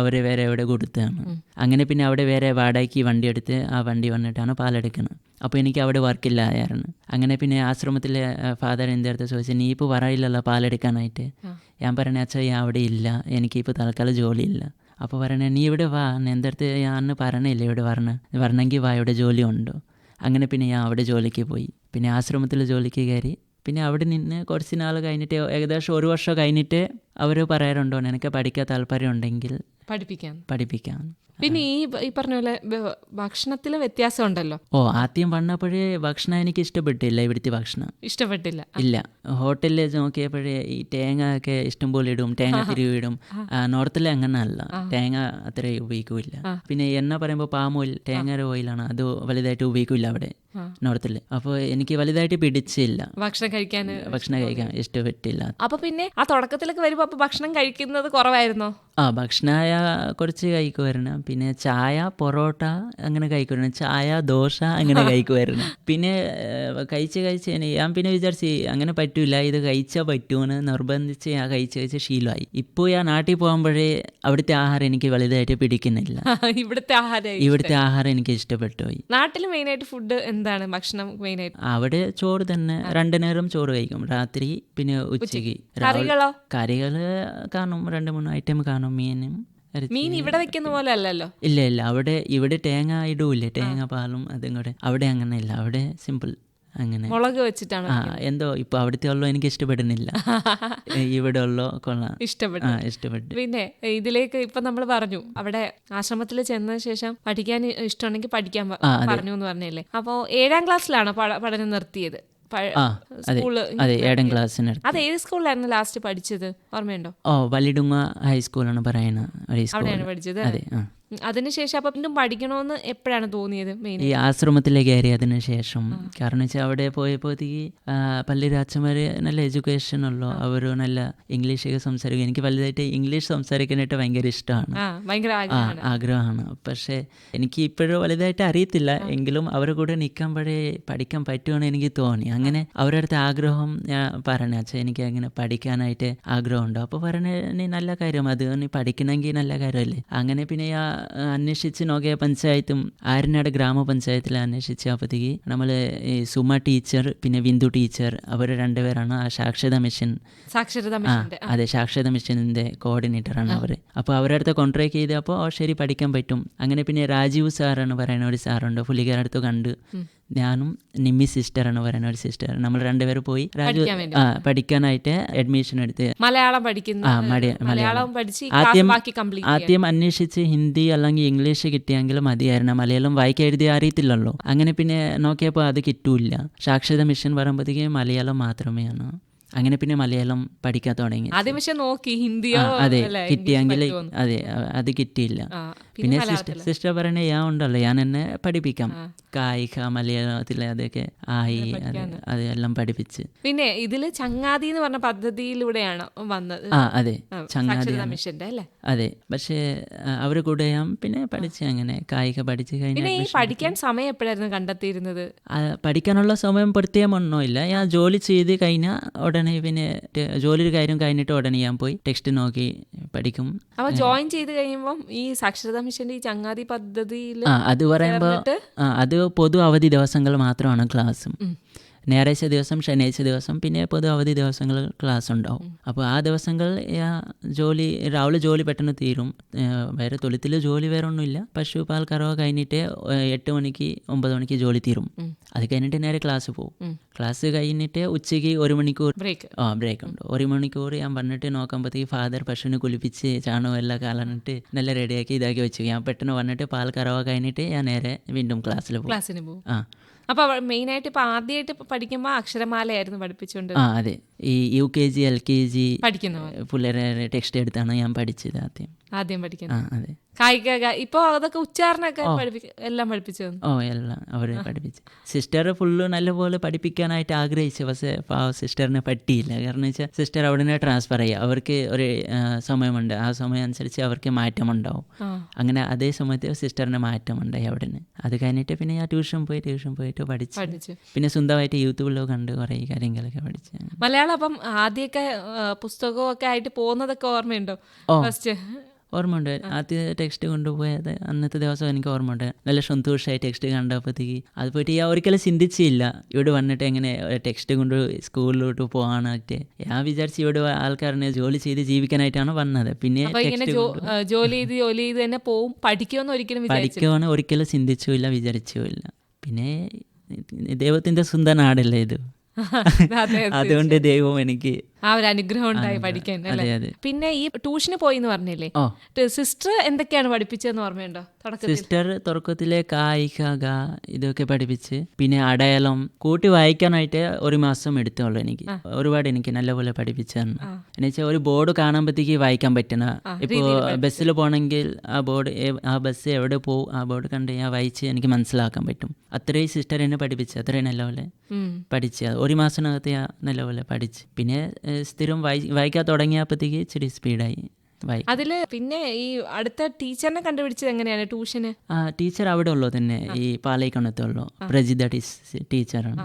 അവർ വേറെ എവിടെ കൊടുത്താണ് അങ്ങനെ പിന്നെ അവിടെ വേറെ വാടകയ്ക്ക് വണ്ടി എടുത്ത് ആ വണ്ടി വന്നിട്ടാണ് പാലെടുക്കുന്നത് അപ്പോൾ എനിക്ക് അവിടെ വർക്കില്ലായിരുന്നു അങ്ങനെ പിന്നെ ആശ്രമത്തിലെ ഫാദർ എന്റെ അടുത്ത് ചോദിച്ചു നീ ഇപ്പോൾ പറയില്ലല്ലോ പാലെടുക്കാനായിട്ട്? ഞാൻ പറഞ്ഞ അച്ഛാ ഞാൻ അവിടെ ഇല്ല. എനിക്കിപ്പോൾ തൽക്കാലം ജോലിയില്ല. അപ്പോൾ പറയണേ നീ ഇവിടെ വാ. എന്റെ അടുത്ത് ഞാൻ പറഞ്ഞില്ല ഇവിടെ വരണ? വരണമെങ്കിൽ വാ ഇവിടെ ജോലി ഉണ്ടോ അങ്ങനെ പിന്നെ ഞാൻ അവിടെ ജോലിക്ക് പോയി. പിന്നെ ആശ്രമത്തിൽ ജോലിക്ക് കയറി. പിന്നെ അവിടെ നിന്ന് കുറച്ച് നാൾ കഴിഞ്ഞിട്ട് ഏകദേശം ഒരു വർഷം കഴിഞ്ഞിട്ട് അവർ പറയാറുണ്ടോ എനിക്ക് പഠിക്കാൻ താല്പര്യം ഉണ്ടെങ്കിൽ പഠിപ്പിക്കാൻ പഠിപ്പിക്കാം. പിന്നെ ഈ ഈ പറഞ്ഞ പോലെ ഭക്ഷണത്തിൽ വ്യത്യാസം ഉണ്ടല്ലോ ഓ ആദ്യം വന്നപ്പോഴേ ഭക്ഷണം എനിക്ക് ഇഷ്ടപ്പെട്ടില്ല ഇവിടുത്തെ ഭക്ഷണം. ഇഷ്ടപ്പെട്ടില്ല. ഇല്ല. ഹോട്ടലിൽ നോക്കിയപ്പോഴേ ഈ തേങ്ങ ഒക്കെ ഇഷ്ടംപോലെ ഇടും തേങ്ങ തിരിവിടും. നോർത്തിലെ അങ്ങനെ അല്ല തേങ്ങ അത്ര ഉപയോഗിക്കില്ല. പിന്നെ എണ്ണ പറയുമ്പോൾ പാം ഓയിൽ തേങ്ങയുടെ ഓയിലാണ് അത് വലുതായിട്ട് ഉപയോഗിക്കില്ല അവിടെ നോർത്തിൽ അപ്പോൾ എനിക്ക് വലുതായിട്ട് പിടിച്ചില്ല. ഭക്ഷണം കഴിക്കാൻ ഭക്ഷണം കഴിക്കാൻ ഇഷ്ടപ്പെട്ടില്ല. അപ്പൊ പിന്നെ ആ തുടക്കത്തിലൊക്കെ അപ്പൊ ഭക്ഷണം കഴിക്കുന്നത് കുറവായിരുന്നോ? ആ ഭക്ഷണമായ കുറച്ച് കഴിക്കുമായിരുന്നു പിന്നെ ചായ പൊറോട്ട അങ്ങനെ കഴിക്കുമായിരുന്നു ചായ ദോശ അങ്ങനെ [LAUGHS] കഴിക്കുമായിരുന്നു പിന്നെ കഴിച്ച് കഴിച്ച് ഞാൻ പിന്നെ വിചാരിച്ച് അങ്ങനെ പറ്റൂല. ഇത് കഴിച്ചാൽ പറ്റുമെന്ന് നിർബന്ധിച്ച് ഞാൻ കഴിച്ച് കഴിച്ച് ശീലമായി. ഇപ്പോൾ ഞാൻ നാട്ടിൽ പോകുമ്പോഴേ അവിടുത്തെ ആഹാരം എനിക്ക് വലുതായിട്ട് പിടിക്കുന്നില്ല. ഇവിടുത്തെ [LAUGHS] ആഹാരം ഇവിടുത്തെ ആഹാരം എനിക്ക് ഇഷ്ടപ്പെട്ടു പോയി നാട്ടിൽ മെയിനായിട്ട് ഫുഡ് എന്താണ്? ഭക്ഷണം മെയിനായിട്ട് അവിടെ ചോറ് തന്നെ രണ്ടു നേരം ചോറ് കഴിക്കും. രാത്രി പിന്നെ ഉച്ചയ്ക്ക് കറികളോ? കാണും രണ്ട് മൂന്ന് ഐറ്റം കാണും മീനും മീൻ ഇവിടെ വെക്കുന്ന പോലെ അല്ലല്ലോ? ഇല്ല ഇല്ല. അവിടെ ഇവിടെ തേങ്ങ ഇടൂല്ലേ? തേങ്ങ പാലും അതും കൂടെ. അവിടെ അങ്ങനെ ഇല്ല അവിടെ സിമ്പിൾ അങ്ങനെ. മുളക് വെച്ചിട്ടാണ് ആ എന്തോ? ഇപ്പൊ അവിടുത്തെ ഉള്ളോ എനിക്ക് ഇഷ്ടപ്പെടുന്നില്ല. [LAUGHS] ഇവിടെ ഉള്ളോ? കൊള്ളാം. ഇഷ്ടപ്പെട്ടു. ഇഷ്ടപ്പെട്ടു. പിന്നെ ഇതിലേക്ക് ഇപ്പൊ നമ്മൾ പറഞ്ഞു. അവിടെ ആശ്രമത്തിൽ ചെന്ന ശേഷം പഠിക്കാൻ ഇഷ്ടമുണ്ടെങ്കിൽ പഠിക്കാൻ പറഞ്ഞു എന്ന് പറഞ്ഞില്ലേ? അപ്പോൾ ഏഴാം ക്ലാസ്സിലാണ് പഠനം നിർത്തിയത്. സ്കൂൾ അതെ ഏഴാം ക്ലാസ്സിന് അത് ഏത് സ്കൂളിലായിരുന്നു ലാസ്റ്റ് പഠിച്ചത്? ഓർമ്മയുണ്ടോ? ഓ വലിടുങ്ങ ഹൈസ്കൂളാണ് പറയുന്നത് അവിടെയാണ് പഠിച്ചത് അതെ അതിനുശേഷം അപ്പൊ വീണ്ടും പഠിക്കണമെന്ന് എപ്പോഴാണ് തോന്നിയത് മെയിൻ ഈ ആശ്രമത്തിലേക്ക് കയറി അതിനുശേഷം കാരണം വെച്ചാൽ അവിടെ പോയപ്പോഴത്തേക്ക് പള്ളിരാച്ചന്മാര് നല്ല എഡ്യൂക്കേഷൻ ഉള്ളു? അവർ നല്ല ഇംഗ്ലീഷൊക്കെ സംസാരിക്കും. എനിക്ക് വലുതായിട്ട് ഇംഗ്ലീഷ് സംസാരിക്കാനായിട്ട് ഭയങ്കര ഇഷ്ടമാണ്. ആഗ്രഹമാണ്. പക്ഷെ എനിക്ക് ഇപ്പോഴും വലുതായിട്ട് അറിയത്തില്ല. എങ്കിലും അവരുടെ കൂടെ നിൽക്കുമ്പോഴേ പഠിക്കാൻ പറ്റുമെന്ന് എനിക്ക് തോന്നി. അങ്ങനെ അവരുടെ അടുത്ത് ആഗ്രഹം ഞാൻ പറഞ്ഞു അച്ഛാ എനിക്ക് അങ്ങനെ പഠിക്കാനായിട്ട് ആഗ്രഹമുണ്ട്. അപ്പോൾ പറഞ്ഞ നീ നല്ല കാര്യം അത് നീ പഠിക്കണമെങ്കിൽ നല്ല കാര്യമല്ലേ അങ്ങനെ പിന്നെ ഞാൻ അന്വേഷിച്ച് നോക്കിയ പഞ്ചായത്തും ആരനാട് ഗ്രാമപഞ്ചായത്തിൽ അന്വേഷിച്ച് അപ്പോഴത്തേക്ക് നമ്മൾ സുമ ടീച്ചർ പിന്നെ വിന്ദു ടീച്ചർ അവർ രണ്ടുപേരാണ് ആ സാക്ഷരതാ മിഷൻ. സാക്ഷരതാ അതെ സാക്ഷരത മിഷനിന്റെ കോർഡിനേറ്ററാണ് അവർ അപ്പോൾ അവരുടെ അടുത്ത് കോൺട്രാക്ട് ചെയ്തപ്പോൾ ശരി പഠിക്കാൻ പറ്റും. അങ്ങനെ പിന്നെ രാജീവ് സാറാണ് പറയുന്ന ഒരു സാറുണ്ട് പുള്ളിക്കാരടുത്ത് കണ്ട്. ഞാനും നിമ്മി സിസ്റ്ററാണ് പറയുന്ന ഒരു സിസ്റ്റർ നമ്മൾ രണ്ടുപേരും പോയി രാജു പഠിക്കാനായിട്ട് അഡ്മിഷൻ എടുത്ത്. മലയാളം പഠിക്കുന്നു ആദ്യം ആദ്യം അന്വേഷിച്ച് ഹിന്ദി അല്ലെങ്കിൽ ഇംഗ്ലീഷ് കിട്ടിയെങ്കിൽ മതിയായിരുന്നു. മലയാളം വായിക്കാൻ എഴുതി അറിയത്തില്ലല്ലോ. അങ്ങനെ പിന്നെ നോക്കിയപ്പോൾ അത് കിട്ടൂല സാക്ഷരത മിഷൻ പറയുമ്പോഴത്തേക്ക് മലയാളം മാത്രമേയാണ് അങ്ങനെ പിന്നെ മലയാളം പഠിക്കാൻ തുടങ്ങി. നോക്കി ഹിന്ദിയോ അതെ കിട്ടിയെങ്കിൽ അതെ അത് കിട്ടിയില്ല. പിന്നെ സിസ്റ്റർ സിസ്റ്റർ പറയണേ ഞാൻ ഉണ്ടല്ലോ ഞാൻ എന്നെ പഠിപ്പിക്കാം. കായിക മലയാളത്തിലെ അതൊക്കെ ആയി അത് അതെല്ലാം പഠിപ്പിച്ച്. പിന്നെ ഇതിൽ ചങ്ങാതി എന്ന് പറഞ്ഞ പദ്ധതിയിലൂടെയാണ് വന്നത്. ആ അതെ. ചങ്ങാതി മിഷന്റെ അല്ലേ? അതെ. പക്ഷേ അവരെ കൂടെ ഞാൻ പിന്നെ പഠിച്ചു അങ്ങനെ കായിക പഠിച്ചു കഴിഞ്ഞാൽ പഠിക്കാൻ സമയം എപ്പോഴായിരുന്നു കണ്ടെത്തിയിരുന്നത്? പഠിക്കാനുള്ള സമയം പ്രത്യേകമൊന്നുമില്ല ഞാൻ ജോലി ചെയ്ത് കഴിഞ്ഞാൽ ഉടനെ പിന്നെ ജോലി ജോലി കാര്യം കഴിഞ്ഞിട്ട് ഉടനെ ഞാൻ പോയി ടെക്സ്റ്റ് നോക്കി പഠിക്കും. അപ്പൊ ജോയിൻ ചെയ്ത് കഴിയുമ്പോൾ ഈ സാക്ഷരതാ മിഷന്റെ ഈ ചങ്ങാതി പദ്ധതിയിൽ അത് പറയുമ്പോൾ അത് പൊതു അവധി ദിവസങ്ങൾ മാത്രമാണ് ക്ലാസ്സും. ഞായറാഴ്ച ദിവസം ശനിയാഴ്ച ദിവസം പിന്നെ പൊതു അവധി ദിവസങ്ങൾ ക്ലാസ് ഉണ്ടാവും. അപ്പോൾ ആ ദിവസങ്ങൾ ജോലി രാവിലെ ജോലി പെട്ടെന്ന് തീരും. വേറെ തൊഴുത്തിൽ ജോലി വേറെ ഒന്നുമില്ല. പശു പാൽ കറവ കഴിഞ്ഞിട്ട് എട്ട് മണിക്ക് ഒമ്പത് മണിക്ക് ജോലി തീരും. അത് കഴിഞ്ഞിട്ട് നേരെ ക്ലാസ് പോകും ക്ലാസ് കഴിഞ്ഞിട്ട് ഉച്ചയ്ക്ക് ഒരു മണിക്കൂർ ബ്രേക്ക് ആ ബ്രേക്ക് ഉണ്ട്. ഒരു മണിക്കൂർ ഞാൻ വന്നിട്ട് നോക്കുമ്പോഴത്തേക്ക് ഫാദർ പശുവിനെ കുളിപ്പിച്ച് ചാണകം എല്ലാം കളഞ്ഞിട്ട് നല്ല റെഡിയാക്കി ഇതാക്കി വെച്ചു. ഞാൻ പെട്ടെന്ന് വന്നിട്ട് പാൽ കറവ കഴിഞ്ഞിട്ട് ഞാൻ നേരെ വീണ്ടും ക്ലാസ്സിൽ പോകും ആ. അപ്പൊ മെയിൻ ആയിട്ട് ഇപ്പൊ ആദ്യമായിട്ട് പഠിക്കുമ്പോ അക്ഷരമാലയായിരുന്നു പഠിപ്പിച്ചുകൊണ്ട് ആ അതെ. ഈ U K G L K G പഠിക്കുന്നു പിള്ളേരെ ടെക്സ്റ്റ് എടുത്താണ് ഞാൻ പഠിച്ചത് ആദ്യം. ആദ്യം ആ പഠിക്കുന്നത് അതെ. കായിക ഇപ്പൊ അതൊക്കെ ഉച്ചാരണമൊക്കെ പഠിപ്പിക്ക എല്ലാം പഠിപ്പിച്ചു ഓ എല്ലാം അവരെ പഠിപ്പിച്ചു. സിസ്റ്റർ ഫുള്ള് നല്ലപോലെ പഠിപ്പിക്കാനായിട്ട് ആഗ്രഹിച്ചു പക്ഷേ സിസ്റ്ററിനെ പറ്റിയില്ല. കാരണം വെച്ചാൽ സിസ്റ്റർ അവിടെ നിന്ന് ട്രാൻസ്ഫർ ചെയ്യുക അവർക്ക് ഒരു സമയമുണ്ട്. ആ സമയം അനുസരിച്ച് അവർക്ക് മാറ്റമുണ്ടാവും. ഉണ്ടാവും അങ്ങനെ അതേ സമയത്ത് സിസ്റ്ററിന് മാറ്റമുണ്ടായി അവിടെ നിന്ന് അത് കഴിഞ്ഞിട്ട് പിന്നെ ഞാൻ ട്യൂഷൻ പോയി ട്യൂഷൻ പോയിട്ട് പഠിച്ചു. പിന്നെ സ്വന്തമായിട്ട് യൂട്യൂബിലോ കണ്ട് കുറേ കാര്യങ്ങളൊക്കെ പഠിച്ചു. മലയാളം അപ്പം ആദ്യമൊക്കെ പുസ്തകമൊക്കെ ആയിട്ട് പോകുന്നതൊക്കെ ഓർമ്മയുണ്ടോ. ഫസ്റ്റ് ഓർമ്മയുണ്ട്. ആദ്യ ടെക്സ്റ്റ് കൊണ്ടുപോയത് അന്നത്തെ ദിവസം എനിക്ക് ഓർമ്മയുണ്ട്. നല്ല സന്തോഷമായി ടെക്സ്റ്റ് കണ്ടപ്പോഴത്തേക്ക്. അത് പോയിട്ട് ഞാൻ ഒരിക്കലും ചിന്തിച്ചില്ല. ഇവിടെ വന്നിട്ട് എങ്ങനെ ടെക്സ്റ്റ് കൊണ്ട് സ്കൂളിലോട്ട് പോകാനായിട്ട്. ഞാൻ വിചാരിച്ചു ഇവിടെ ആൾക്കാരനെ ജോലി ചെയ്ത് ജീവിക്കാനായിട്ടാണ് വന്നത്. പിന്നെ ജോലി ചെയ്ത് ജോലി ചെയ്ത് തന്നെ പോവും. പഠിക്കുമെന്ന് ഒരിക്കലും പഠിക്കുമെന്ന് ഒരിക്കലും ചിന്തിച്ചുമില്ല വിചാരിച്ചുമില്ല. പിന്നെ ദൈവത്തിന്റെ സ്വന്തം നാടല്ലേ ഇത്? [LAUGHS] അതെ അതുകൊണ്ട് ദൈവം എനിക്ക് ആ ഒരു അനുഗ്രഹം ഉണ്ടായി പഠിക്കാൻ അല്ലേ? പിന്നെ ഈ ട്യൂഷന് പോയി എന്ന് പറഞ്ഞില്ലേ സിസ്റ്റർ എന്തൊക്കെയാണ് പഠിപ്പിച്ചതെന്ന് ഓർമ്മയുണ്ടോ? സിസ്റ്റർ തുടക്കത്തിലെ കായിക ഗ ഇതൊക്കെ പഠിപ്പിച്ച് പിന്നെ അടയാളം കൂട്ടി വായിക്കാനായിട്ട് ഒരു മാസം എടുത്തോളൂ എനിക്ക്. ഒരുപാട് എനിക്ക് നല്ലപോലെ പഠിപ്പിച്ചു തന്നു. എന്നുവെച്ചാൽ ഒരു ബോർഡ് കാണുമ്പോഴത്തേക്ക് വായിക്കാൻ പറ്റണ ഇപ്പോൾ ബസ്സിൽ പോകണമെങ്കിൽ ആ ബോർഡ് ആ ബസ് എവിടെ പോകും ആ ബോർഡ് കണ്ട് ഞാൻ വായിച്ച് എനിക്ക് മനസ്സിലാക്കാൻ പറ്റും. അത്രയും സിസ്റ്റർ എന്നെ പഠിപ്പിച്ചു അത്രയും നല്ലപോലെ പഠിച്ചു ഒരു മാസത്തിനകത്ത് ഞാൻ നല്ലപോലെ പഠിച്ചു. പിന്നെ സ്ഥിരം വായി വായിക്കാൻ തുടങ്ങിയപ്പോഴത്തേക്ക് ഇച്ചിരി സ്പീഡായി അതിൽ പിന്നെ ഈ അടുത്ത ടീച്ചറിനെ കണ്ടുപിടിച്ചത് എങ്ങനെയാണ് ട്യൂഷന്? ടീച്ചർ അവിടെ ഉള്ളു തന്നെ. ഈ പാലയിക്കണത്തുള്ളൂ പ്രജിത ടീച്ചറാണ്.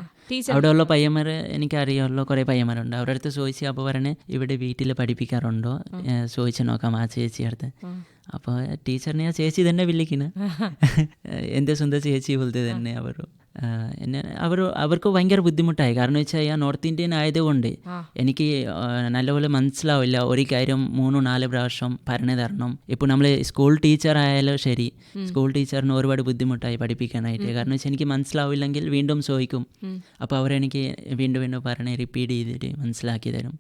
അവിടെ ഉള്ള പയ്യന്മാർ എനിക്കറിയാമല്ലോ കുറേ പയ്യന്മാരുണ്ട്. അവരുടെ അടുത്ത് ചോദിച്ചു അപ്പോൾ പറഞ്ഞ് ഇവിടെ വീട്ടിൽ പഠിപ്പിക്കാറുണ്ടോ? ചോദിച്ചു നോക്കാം ആ ചേച്ചി അടുത്ത്. അപ്പോൾ ടീച്ചറിനെ ആ ചേച്ചി തന്നെ വിളിക്കുന്നു എന്റെ സ്വന്തം ചേച്ചി പോലത്തെ തന്നെ അവർ ആ, എന്നെ അവർ അവർക്ക് ഭയങ്കര ബുദ്ധിമുട്ടായി. കാരണം വെച്ചാൽ ഞാൻ നോർത്ത് ഇന്ത്യൻ ആയതുകൊണ്ട് എനിക്ക് നല്ലപോലെ മനസ്സിലാവില്ല. ഒരു കാര്യം മൂന്ന് നാല് പ്രാവശ്യം പറഞ്ഞു തരണം. ഇപ്പോൾ നമ്മൾ സ്കൂൾ ടീച്ചർ ആയാലും ശരി സ്കൂൾ ടീച്ചറിന് ഒരുപാട് ബുദ്ധിമുട്ടായി പഠിപ്പിക്കാനായിട്ട്. കാരണം വെച്ചാൽ എനിക്ക് മനസ്സിലാവില്ലെങ്കിൽ വീണ്ടും ചോദിക്കും. അപ്പോൾ അവരെനിക്ക് വീണ്ടും വീണ്ടും പറഞ്ഞ് റിപ്പീറ്റ് ചെയ്തിട്ട് മനസ്സിലാക്കി തരും.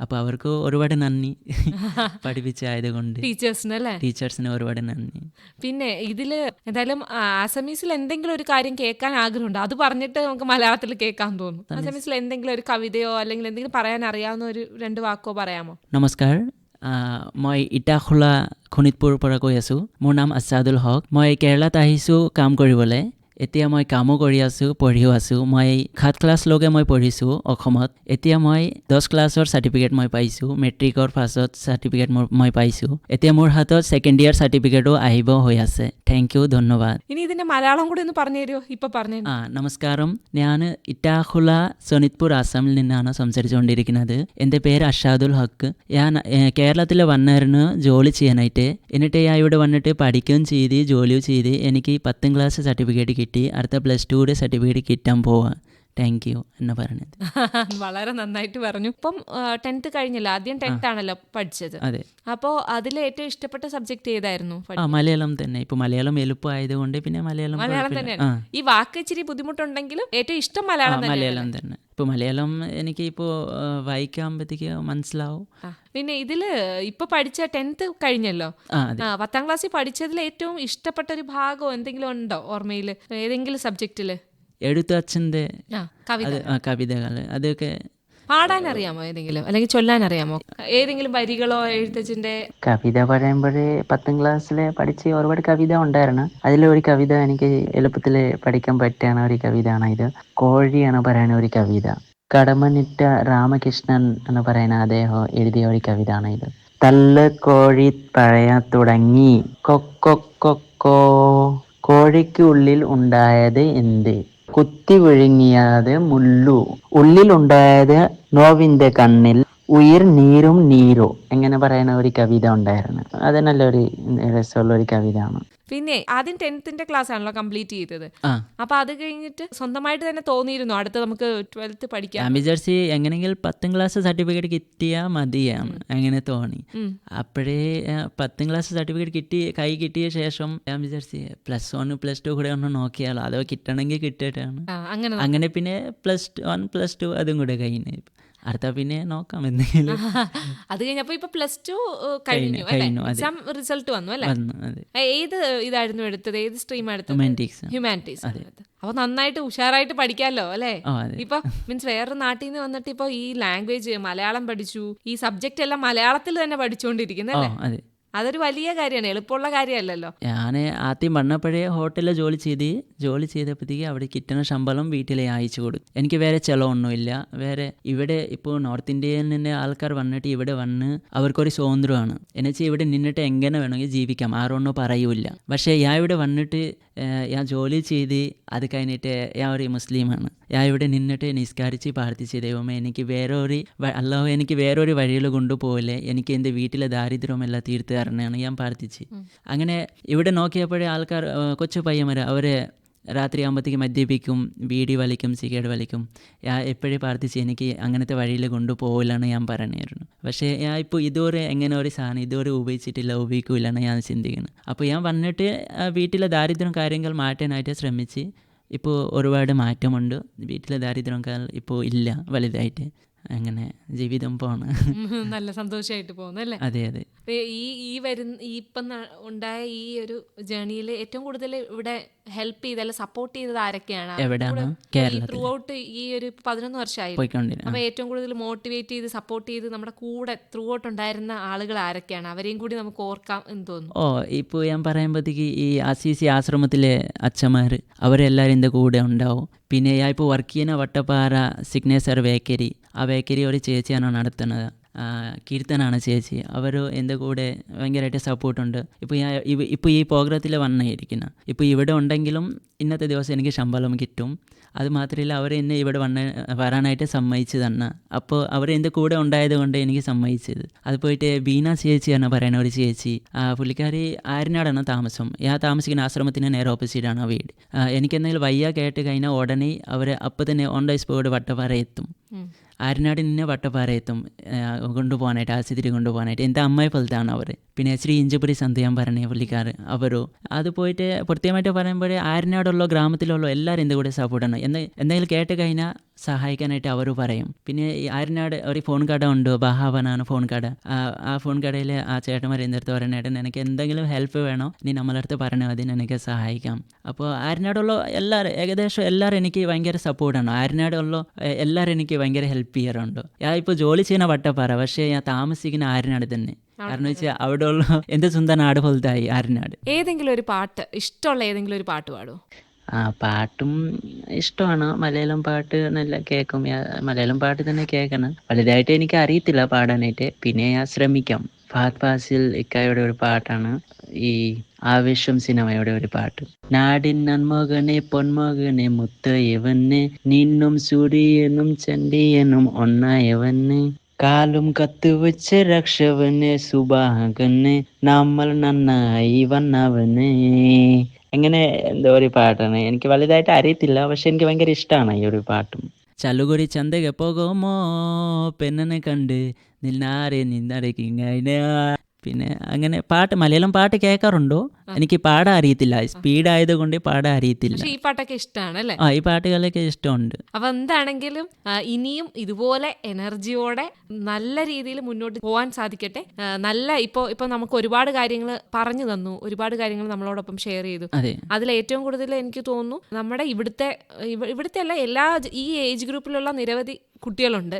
അപ്പോൾ അവർക്ക് ഒരുപാട് നന്ദി [LAUGHS] പഠിപ്പിച്ചായതുകൊണ്ട് ടീച്ചേഴ്സിന് അല്ലേ ടീച്ചേഴ്സിന് ഒരുപാട് നന്ദി പിന്നെ ഇതില് എന്തായാലും ആ, ആസമീസിൽ എന്തെങ്കിലും ഒരു കാര്യം കേൾക്കാൻ ആഗ്രഹമുണ്ട് അത് പറഞ്ഞിട്ട് നമുക്ക് മലയാളത്തിൽ കേൾക്കാൻ തോന്നും ആസമീസിൽ എന്തെങ്കിലും ഒരു കവിതയോ അല്ലെങ്കിൽ എന്തെങ്കിലും പറയാൻ അറിയാവുന്ന ഒരു രണ്ട് വാക്കോ പറയാമോ নমস্কাৰ আহ, মই ইটাখোলা শোণিতপুৰৰ পৰা কৈ আছোঁ মোৰ নাম আছাদুল হক মই কেৰেলাত আহিছোঁ কাম কৰিবলৈ এতিয়া মই কামো কৰি আছোঁ পঢ়িও আছোঁ মই সাত ক্লাছলৈকে মই পঢ়িছোঁ অসমত এতিয়া মই দহ ক্লাছৰ চাৰ্টিফিকেট মই পাইছোঁ মেট্ৰিকৰ ফাৰ্ষ্টত চাৰ্টিফিকেট মোৰ মই পাইছোঁ এতিয়া মোৰ হাতত ছেকেণ্ড ইয়াৰ চাৰ্টিফিকেটো আহিব হৈ আছে থেংক ইউ ধন্যবাদ ഇനി ഇതിന്റെ മലയാളം കൂടി ഒന്ന് പറഞ്ഞു തരുമോ ഇപ്പൊ പറഞ്ഞു ആ നമസ്കാരം ഞാൻ ഇറ്റാഹുള സോനിത്പൂർ ആസാമിൽ നിന്നാണ് സംസാരിച്ചുകൊണ്ടിരിക്കുന്നത് എൻ്റെ പേര് അഷാദുൽ ഹക്ക് ഞാൻ ഏഹ്, കേരളത്തിൽ വന്നായിരുന്നു ജോലി ചെയ്യാനായിട്ട് എന്നിട്ട് ഞാൻ ഇവിടെ വന്നിട്ട് പഠിക്കുകയും ചെയ്ത് ജോലിയും ചെയ്ത് എനിക്ക് പത്താം ക്ലാസ് സർട്ടിഫിക്കറ്റ് കിട്ടി അടുത്ത പ്ലസ് ടുയുടെ സർട്ടിഫിക്കറ്റ് കിട്ടാൻ പോവാ. താങ്ക് യു എന്ന് പറഞ്ഞത്. [LAUGHS] വളരെ നന്നായിട്ട് പറഞ്ഞു. ഇപ്പം ടെൻത്ത് കഴിഞ്ഞല്ലോ. ആദ്യം ടെൻത്ത് ആണല്ലോ പഠിച്ചത്. അതെ. അപ്പോൾ അതിൽ ഏറ്റവും ഇഷ്ടപ്പെട്ട സബ്ജക്ട് ഏതായിരുന്നു മലയാളം തന്നെ. ഇപ്പൊ മലയാളം എളുപ്പമായതുകൊണ്ട് പിന്നെ മലയാളം മലയാളം തന്നെ തന്നെയാണ്. ഈ വാക്ക് ഇച്ചിരി ബുദ്ധിമുട്ടുണ്ടെങ്കിലും ഏറ്റവും ഇഷ്ടം മലയാളം മലയാളം തന്നെ. ഇപ്പൊ മലയാളം എനിക്ക് ഇപ്പോ വായിക്കാമ്പത്തേക്ക് മനസ്സിലാവും. പിന്നെ ഇതിൽ ഇപ്പൊ പഠിച്ച ടെൻത്ത് കഴിഞ്ഞല്ലോ. പത്താം ക്ലാസ്സിൽ പഠിച്ചതിൽ ഏറ്റവും ഇഷ്ടപ്പെട്ട ഒരു ഭാഗം എന്തെങ്കിലും ഉണ്ടോ ഓർമ്മയിൽ ഏതെങ്കിലും സബ്ജക്റ്റിൽ എഴുത്തച്ഛന്റെ കവിതകൾ. അതൊക്കെ പാടാൻ അറിയാമോ ഏതെങ്കിലും? അല്ലെങ്കിൽ ചൊല്ലാൻ അറിയാമോ ഏതെങ്കിലും വരികളോ എഴുത്തച്ഛന്റെ കവിത പറയുമ്പോഴേ പത്താം ക്ലാസ്സിൽ പഠിച്ച് ഒരുപാട് കവിത ഉണ്ടായിരുന്നു. അതിലൊരു കവിത എനിക്ക് എളുപ്പത്തിൽ പഠിക്കാൻ പറ്റുന്ന ഒരു കവിതയാണ് ഇത്. കോഴിയാണ് പറയുന്ന ഒരു കവിത. കടമനിട്ട രാമകൃഷ്ണൻ എന്ന് പറയുന്ന അദ്ദേഹം എഴുതിയ ഒരു കവിതയാണ് ഇത്. തല്ല് കോഴി പഴയ തുടങ്ങി. കൊക്കൊക്കൊക്കോ കോഴിക്കുള്ളിൽ ഉണ്ടായത് എന്ത്? കുത്തി വിഴുങ്ങിയത് മുല്ലു ഉള്ളിലുണ്ടായത് നോവിന്റെ കണ്ണിൽ ഉയിർ നീരും നീരോ. എങ്ങനെ പറയുന്ന ഒരു കവിത ഉണ്ടായിരുന്നു. അത് നല്ലൊരു രസമുള്ള ഒരു കവിതയാണ്. പിന്നെ ആദ്യം ടെൻത്തിന്റെ ക്ലാസ് ആണല്ലോ കംപ്ലീറ്റ് ചെയ്തത്. അപ്പൊ അത് കഴിഞ്ഞിട്ട് സ്വന്തമായിട്ട് തന്നെ തോന്നിയിരുന്നു. അടുത്ത നമുക്ക് ട്വൽത്ത് പഠിക്കാം. ഞാൻ വിചാരിച്ച് എങ്ങനെയെങ്കിലും പത്താം ക്ലാസ് സർട്ടിഫിക്കറ്റ് കിട്ടിയാൽ മതിയാണ് അങ്ങനെ തോന്നി. അപ്പോഴേ പത്താം ക്ലാസ് സർട്ടിഫിക്കറ്റ് കിട്ടി കൈ കിട്ടിയ ശേഷം ഞാൻ വിചാരിച്ച് പ്ലസ് വൺ പ്ലസ് ടു കൂടെ ഒന്ന് നോക്കിയാലോ? അതോ കിട്ടണമെങ്കിൽ കിട്ടിയിട്ടാണ്. അങ്ങനെ അങ്ങനെ പിന്നെ പ്ലസ് വൺ പ്ലസ് ടു അതും കൂടെ കഴിഞ്ഞു. അടുത്ത പിന്നെ നോക്കാം എന്തെങ്കിലും. [LAUGHS] അത് കഴിഞ്ഞപ്പോ ഇപ്പൊ പ്ലസ് ടു കഴിഞ്ഞു എക്സാം റിസൾട്ട് വന്നു അല്ലേ? ഏത് ഇതായിരുന്നു എടുത്തത്? ഏത് സ്ട്രീം എടുത്തത്? ഹ്യൂമാനിറ്റീസ് ഹ്യൂമാനിറ്റീസ് അപ്പൊ നന്നായിട്ട് ഉഷാറായിട്ട് പഠിക്കാമല്ലോ അല്ലേ? ഇപ്പൊ മീൻസ് വേറൊരു നാട്ടിൽ നിന്ന് വന്നിട്ട് ഇപ്പൊ ഈ ലാംഗ്വേജ് മലയാളം പഠിച്ചു ഈ സബ്ജക്റ്റ് എല്ലാം മലയാളത്തിൽ തന്നെ പഠിച്ചുകൊണ്ടിരിക്കുന്നു പഠിച്ചുകൊണ്ടിരിക്കുന്നത് അല്ലേ? അതൊരു വലിയ കാര്യമാണ് എളുപ്പമുള്ള കാര്യമല്ലല്ലോ. ഞാൻ ആദ്യം വന്നപ്പോഴേ ഹോട്ടലിൽ ജോലി ചെയ്ത് ജോലി ചെയ്തപ്പോഴത്തേക്ക് അവിടെ കിട്ടുന്ന ശമ്പളം വീട്ടിലെ അയച്ചു കൊടുക്കും എനിക്ക് വേറെ ചിലവൊന്നുമില്ല. വേറെ ഇവിടെ ഇപ്പോൾ നോർത്ത് ഇന്ത്യയിൽ നിന്ന് ആൾക്കാർ വന്നിട്ട് ഇവിടെ വന്ന് അവർക്കൊരു സ്വാതന്ത്ര്യമാണ്. എന്നുവെച്ചാൽ ഇവിടെ നിന്നിട്ട് എങ്ങനെ വേണമെങ്കിൽ ജീവിക്കാം ആരൊന്നും പറയൂല പക്ഷേ ഞാൻ ഇവിടെ വന്നിട്ട് ഞാൻ ജോലി ചെയ്ത് അത് കഴിഞ്ഞിട്ട് ഞാൻ ഒരു മുസ്ലിമാണ്. ഞാൻ ഇവിടെ നിന്നിട്ട് നിസ്കാരിച്ച് പ്രാർത്ഥിച്ച് ദൈവമേ എനിക്ക് വേറൊരു വ- അല്ലാഹു എനിക്ക് വേറൊരു വഴിയിൽ കൊണ്ടുപോകല്ലേ എനിക്ക് എന്റെ വീട്ടിലെ ദാരിദ്ര്യമെല്ലാം തീർത്ത് തരണമെന്ന് ഞാൻ പ്രാർത്ഥിച്ച്. അങ്ങനെ ഇവിടെ നോക്കിയപ്പോഴേ ആൾക്കാർ കൊച്ചു പയ്യന്മാർ അവരെ രാത്രി ആകുമ്പോഴത്തേക്ക് മദ്യപിക്കും ബീഡി വലിക്കും സിഗരറ്റ് വലിക്കും. ഞാൻ എപ്പോഴും പ്രാർത്ഥിച്ച് എനിക്ക് അങ്ങനത്തെ വഴിയിൽ കൊണ്ടുപോകില്ലാണ് ഞാൻ പറഞ്ഞായിരുന്നു പക്ഷേ ഞാൻ ഇപ്പോൾ ഇതുവരെ എങ്ങനെ ഒരു സാധനം ഇതുവരെ ഉപയോഗിച്ചിട്ടില്ല ഉപയോഗിക്കില്ലെന്ന് ഞാൻ ചിന്തിക്കുന്നത് അപ്പോൾ ഞാൻ വന്നിട്ട് വീട്ടിലെ ദാരിദ്ര്യം കാര്യങ്ങൾ മാറ്റാനായിട്ട് ശ്രമിച്ച് ഇപ്പോൾ ഒരുപാട് മാറ്റമുണ്ട്. വീട്ടിലെ ദാരിദ്ര്യം കാ- ഇപ്പോൾ ഇല്ല വലുതായിട്ട്. അങ്ങനെ ജീവിതം പോണ്. [LAUGHS] നല്ല സന്തോഷമായിട്ട് പോകുന്നു അല്ലേ? അതെ അതെ. ഈ ഈ വരുന്ന ഈ ഇപ്പം ഉണ്ടായ ഈ ഒരു ജേണിയിൽ ഏറ്റവും കൂടുതൽ ഇവിടെ ഹെൽപ്പ് ചെയ്ത് അല്ലെങ്കിൽ സപ്പോർട്ട് ചെയ്തത് ആരൊക്കെയാണ്? എവിടെയാണ്? ത്രൂ ഔട്ട് ഈ ഒരു പതിനൊന്ന് വർഷമായി. അപ്പോൾ അപ്പൊ ഏറ്റവും കൂടുതൽ മോട്ടിവേറ്റ് ചെയ്ത് സപ്പോർട്ട് ചെയ്ത് നമ്മുടെ കൂടെ ത്രൂ ഔട്ട് ഉണ്ടായിരുന്ന ആളുകൾ ആരൊക്കെയാണ്? അവരെയും കൂടി നമുക്ക് ഓർക്കാം എന്ന് തോന്നുന്നു. ഓ ഇപ്പോൾ ഞാൻ പറയുമ്പോഴത്തേക്ക് ഈ അസീസി ആശ്രമത്തിലെ അച്ഛന്മാർ അവരെല്ലാവരും എന്റെ കൂടെ ഉണ്ടാവും. പിന്നെ ഞാൻ ഇപ്പോൾ വർക്ക് ചെയ്യുന്ന വട്ടപ്പാറ സിഗ്നേച്ചർ ബേക്കറി ആ ബേക്കറി ഒരു ചേച്ചിയാണ് നടത്തുന്നത്. കീർത്തനാണ് ചേച്ചി. അവർ എന്റെ കൂടെ ഭയങ്കരമായിട്ട് സപ്പോർട്ടുണ്ട്. ഇപ്പോൾ ഞാൻ ഇപ്പോൾ ഈ പ്രോഗ്രാത്തിൽ വന്നായിരിക്കുന്നത് ഇപ്പോൾ ഇവിടെ ഉണ്ടെങ്കിലും ഇന്നത്തെ ദിവസം എനിക്ക് ശമ്പളം കിട്ടും. അത് മാത്രമല്ല അവർ എന്നെ ഇവിടെ വന്ന് വരാനായിട്ട് സമ്മതിച്ചു തന്നെ. അപ്പോൾ അവർ എന്റെ കൂടെ ഉണ്ടായത് കൊണ്ട് എനിക്ക് സമ്മതിച്ചത്. അത് പോയിട്ട് ബീന ചേച്ചി എന്ന് പറയുന്ന ഒരു ചേച്ചി. പുള്ളിക്കാരി ആരിനാടാണ് താമസം. ഞാൻ താമസിക്കുന്ന ആശ്രമത്തിന് നേരെ ഓപ്പോസിറ്റാണ് വീട്. എനിക്കെന്തെങ്കിലും വയ്യ കേട്ട് കഴിഞ്ഞാൽ ഉടനെ അവർ അപ്പോൾ തന്നെ ഓൺ ദ സ്പോട്ട് വട്ടപ്പാറ എത്തും. ആര്യനാട് നിന്നെ വട്ടപ്പാറയത്തും കൊണ്ടുപോകാനായിട്ട് ആശുപത്രി കൊണ്ടുപോകാനായിട്ട്. എന്റെ അമ്മയെ പോലത്താണ് അവർ പിന്നെ ശ്രീ ഇഞ്ചപുരി സന്ധ്യാൻ പറഞ്ഞ പുള്ളിക്കാർ അവരോ. അത് പോയിട്ട് പ്രത്യേകമായിട്ട് പറയുമ്പോൾ ആരനാടുള്ള ഗ്രാമത്തിലുള്ള എല്ലാവരും എന്റെ കൂടെ സപ്പോർട്ടാണ് എന്ന് എന്തെങ്കിലും കേട്ട് കഴിഞ്ഞാൽ സഹായിക്കാനായിട്ട് അവർ പറയും. പിന്നെ ആരിനാട് ഒരു ഫോൺ കട ഉണ്ട്? ബഹാവനാണ് ഫോൺ കട. ആ, ഫോൺ കടയിൽ ആ ചേട്ടന്മാർ എന്റെ അടുത്ത് എനിക്ക് എന്തെങ്കിലും ഹെൽപ്പ് വേണോ? നീ നമ്മളെ അടുത്ത് പറഞ്ഞാൽ മതി എനിക്ക് സഹായിക്കാം. അപ്പോൾ ആരനാടുള്ള എല്ലാവരും ഏകദേശം എല്ലാവരും എനിക്ക് ഭയങ്കര സപ്പോർട്ടാണ് ആരനാടുള്ള എല്ലാവരും എനിക്ക് ഭയങ്കര ഹെൽപ്പ് ചെയ്യാറുണ്ട്. ഞാൻ ഇപ്പോൾ ജോലി ചെയ്യുന്ന വട്ടപ്പാറ പക്ഷേ ഞാൻ താമസിക്കുന്ന ആരിനാട് തന്നെ. കാരണം വെച്ചാൽ അവിടെ ഉള്ള എന്റെ സ്വന്തം നാട് പോലത്തെ ആയി ആരനാട് ഏതെങ്കിലും ഒരു പാട്ട് ഇഷ്ടമുള്ള ഏതെങ്കിലും ഒരു പാട്ട് പാടുമോ ആ പാട്ടും ഇഷ്ടമാണ്. മലയാളം പാട്ട് നല്ല കേൾക്കും. മലയാളം പാട്ട് തന്നെ കേൾക്കണം. വലുതായിട്ട് എനിക്ക് അറിയത്തില്ല പാടാനായിട്ട്. പിന്നെ ഞാൻ ശ്രമിക്കാം. ഫഹദ് ഫാസിൽ ഇക്കായുടെ ഒരു പാട്ടാണ്. ഈ ആവേശം സിനിമയുടെ ഒരു പാട്ട്. നാടിൻ നന്മകനെ പൊന്മകനെ മുത്തയവന് നിന്നും സൂര്യനും ചണ്ടിയനും ഒന്നായവന് കാലും കത്തുവച്ച രക്ഷവന് സുഭാഗന് നമ്മൾ നന്നായി വന്നവന്. എങ്ങനെ എന്തോ ഒരു പാട്ടാണ്? എനിക്ക് വലുതായിട്ട് അറിയത്തില്ല പക്ഷെ എനിക്ക് ഭയങ്കര ഇഷ്ടമാണ് ഈ ഒരു പാട്ടും. ചലുകുടി ചന്തക പോകുമോ? പെണ്ണനെ കണ്ട് നിന്നാരെ നിന്നടക്കിങ്ങനെ പിന്നെ അങ്ങനെ പാട്ട് മലയാളം പാട്ട് കേൾക്കാറുണ്ടോ? എനിക്ക് പാടാൻ അറിയത്തില്ല. സ്പീഡ് ആയതുകൊണ്ട് പാടാൻ അറിയത്തില്ല. ഈ പാട്ടൊക്കെ ഇഷ്ടമാണ് അല്ലേ ആ ഈ പാട്ടുകളൊക്കെ ഇഷ്ടമുണ്ട്. അപ്പൊ എന്താണെങ്കിലും ഇനിയും ഇതുപോലെ എനർജിയോടെ നല്ല രീതിയിൽ മുന്നോട്ട് പോകാൻ സാധിക്കട്ടെ. നല്ല ഇപ്പോ ഇപ്പൊ നമുക്ക് ഒരുപാട് കാര്യങ്ങൾ പറഞ്ഞു തന്നു. ഒരുപാട് കാര്യങ്ങൾ നമ്മളോടൊപ്പം ഷെയർ ചെയ്തു. അതെ. അതിൽ ഏറ്റവും കൂടുതൽ എനിക്ക് തോന്നുന്നു നമ്മുടെ ഇവിടുത്തെ ഇവ- ഇവിടുത്തെ അല്ല എല്ലാ ഈ ഏജ് ഗ്രൂപ്പിലുള്ള നിരവധി കുട്ടികളുണ്ട്.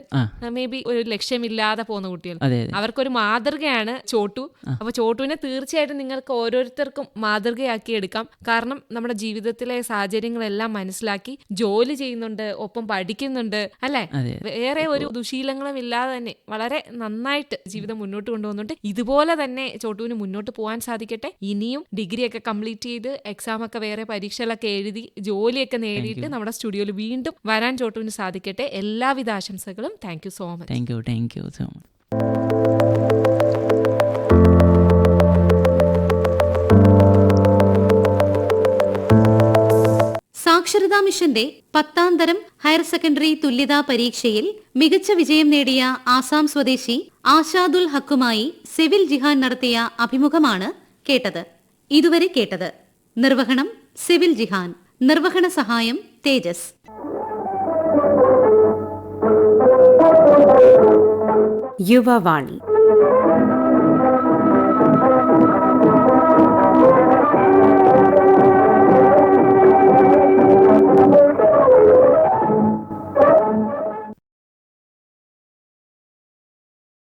മേ ബി ഒരു ലക്ഷ്യമില്ലാതെ പോകുന്ന കുട്ടികൾ. അവർക്കൊരു മാതൃകയാണ് ചോട്ടു. അപ്പൊ ചോട്ടുവിനെ തീർച്ചയായിട്ടും നിങ്ങൾക്ക് ഓരോരുത്തർക്കും മാതൃകയാക്കി എടുക്കാം. കാരണം നമ്മുടെ ജീവിതത്തിലെ സാഹചര്യങ്ങളെല്ലാം മനസ്സിലാക്കി ജോലി ചെയ്യുന്നുണ്ട് ഒപ്പം പഠിക്കുന്നുണ്ട് അല്ലെ? വേറെ ഒരു ദുശീലങ്ങളും ഇല്ലാതെ തന്നെ വളരെ നന്നായിട്ട് ജീവിതം മുന്നോട്ട് കൊണ്ടുപോകുന്നുണ്ട് ഇതുപോലെ തന്നെ ചോട്ടുവിന് മുന്നോട്ട് പോകാൻ സാധിക്കട്ടെ. ഇനിയും ഡിഗ്രി ഒക്കെ കംപ്ലീറ്റ് ചെയ്ത് എക്സാം ഒക്കെ വേറെ പരീക്ഷകളൊക്കെ എഴുതി ജോലിയൊക്കെ നേടിയിട്ട് നമ്മുടെ സ്റ്റുഡിയോയിൽ വീണ്ടും വരാൻ ചോട്ടുവിന് സാധിക്കട്ടെ. എല്ലാവിധ ആശംസകളും thank you so much thank you thank you so much സാക്ഷരതാ മിഷന്റെ പത്താം തരം ഹയർ സെക്കൻഡറി തുല്യതാ പരീക്ഷയിൽ മികച്ച വിജയം നേടിയ ആസാം സ്വദേശി ആഷാദുൽ ഹക്കുമായി സിവിൽ ജിഹാൻ നടത്തിയ അഭിമുഖമാണ് കേട്ടത്. ഇതുവരെ കേട്ടത് നിർവഹണം സിവിൽ ജിഹാൻ. നിർവഹണ സഹായം തേജസ്. யுவவாணி